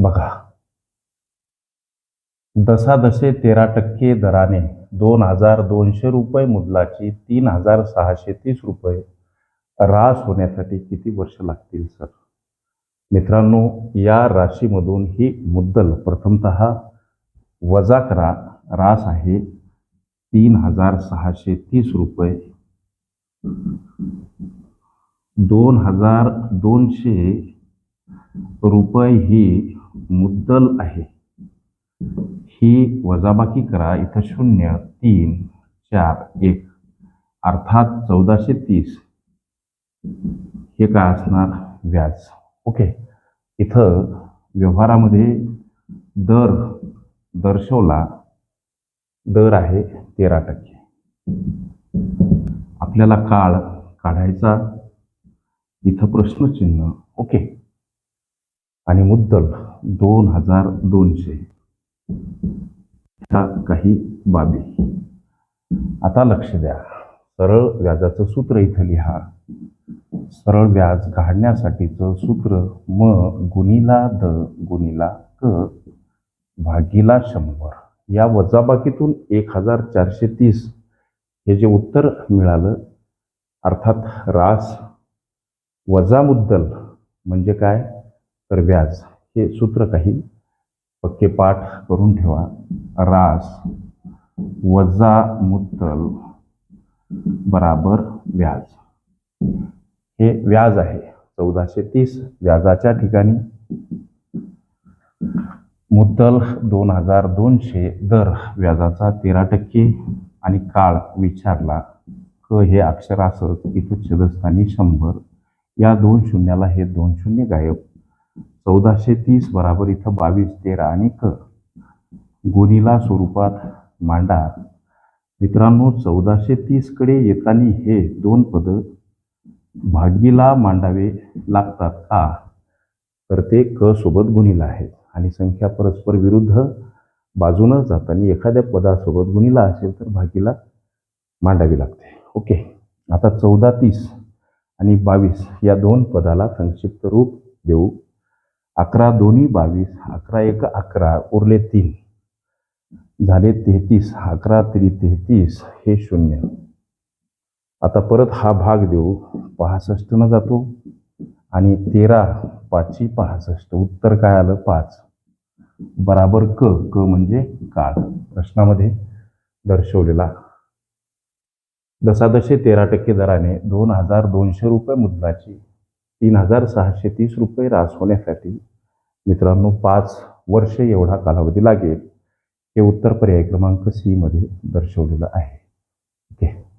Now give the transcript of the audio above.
बघा. दसादशे तेरा टक्के दराने दोन हजार दोनशे रुपये मुदलाची तीन हजार सहाशे तीस रुपये रास होण्यासाठी किती वर्ष लागतील सर? मित्रांनो या राशीमधून ही मुद्दल प्रथमत वजा करा. रास आहे तीन हजार सहाशे तीस रुपये. दोन हजार दोनशे रुपये ही मुद्दल आहे. ही वजाबाकी करा. इथं शून्य तीन चार एक. अर्थात चौदाशे तीस. हे काय असणार? व्याज. ओके. इथं व्यवहारामध्ये दर दर्शवला. दर आहे तेरा टक्के. आपल्याला काळ काढायचा. इथं प्रश्नचिन्ह. ओके. आणि मुद्दल. दोन हजार दोनशे. ह्या काही बाबी. आता लक्ष द्या. सरळ व्याजाचं सूत्र इथं लिहा. सरळ व्याज काढण्यासाठीचं सूत्र म गुणिला द गुणिला क भागीला शंभर. या वजाबाकीतून एक हजार चारशे तीस. हे जे उत्तर मिळालं अर्थात रास वजा मुद्दल म्हणजे काय? तर व्याज. हे सूत्र काही पक्के पाठ करून ठेवा. रास वजा मुद्दल बराबर व्याज. हे व्याज आहे. चौदाशे तीस व्याजाच्या ठिकाणी. मुद्दल दोन हजार दोनशे दर व्याजाचा तेरा टक्के आणि काळ विचारला क हे अक्षर असत इथं छेदस्थानी शंभर. या दोन शून्याला हे दोन शून्य गायब. चौदाशे तीस बराबर इथं बावीस तेरा आणि क. गुणिला स्वरूपात मांडा मित्रांनो चौदाशे तीसकडे येताना हे दोन पद भागीला मांडावे लागतात का? तर ते क सोबत गुणिला आहेत. आणि संख्या परस्पर विरुद्ध बाजूनं जाताना एखाद्या पदासोबत गुणिला असेल तर भागीला मांडावी लागते. ओके. आता चौदा तीस आणि बावीस या दोन पदाला संक्षिप्त रूप देऊ. अकरा दोन्ही बावीस अकरा एक अकरा उरले तीन. झाले तेहतीस अकरा तरी तेहतीस हे शून्य. आता परत हा भाग देऊ. पासष्टनं जातो. आणि तेरा पाचशे पासष्ट. उत्तर काय आलं? पाच. बराबर क. क म्हणजे काळ. प्रश्नामध्ये दर्शवलेला. दसादशे तेरा टक्के दराने दोन हजार दोनशे रुपये मुद्राची तीन हजार सहाशे तीस रुपये रास होण्यासाठी मित्रांनो पाच वर्ष एवढा कालावधी लागेल हे उत्तर पर्याय क्रमांक सीमध्ये दर्शवलेलं आहे. ओके.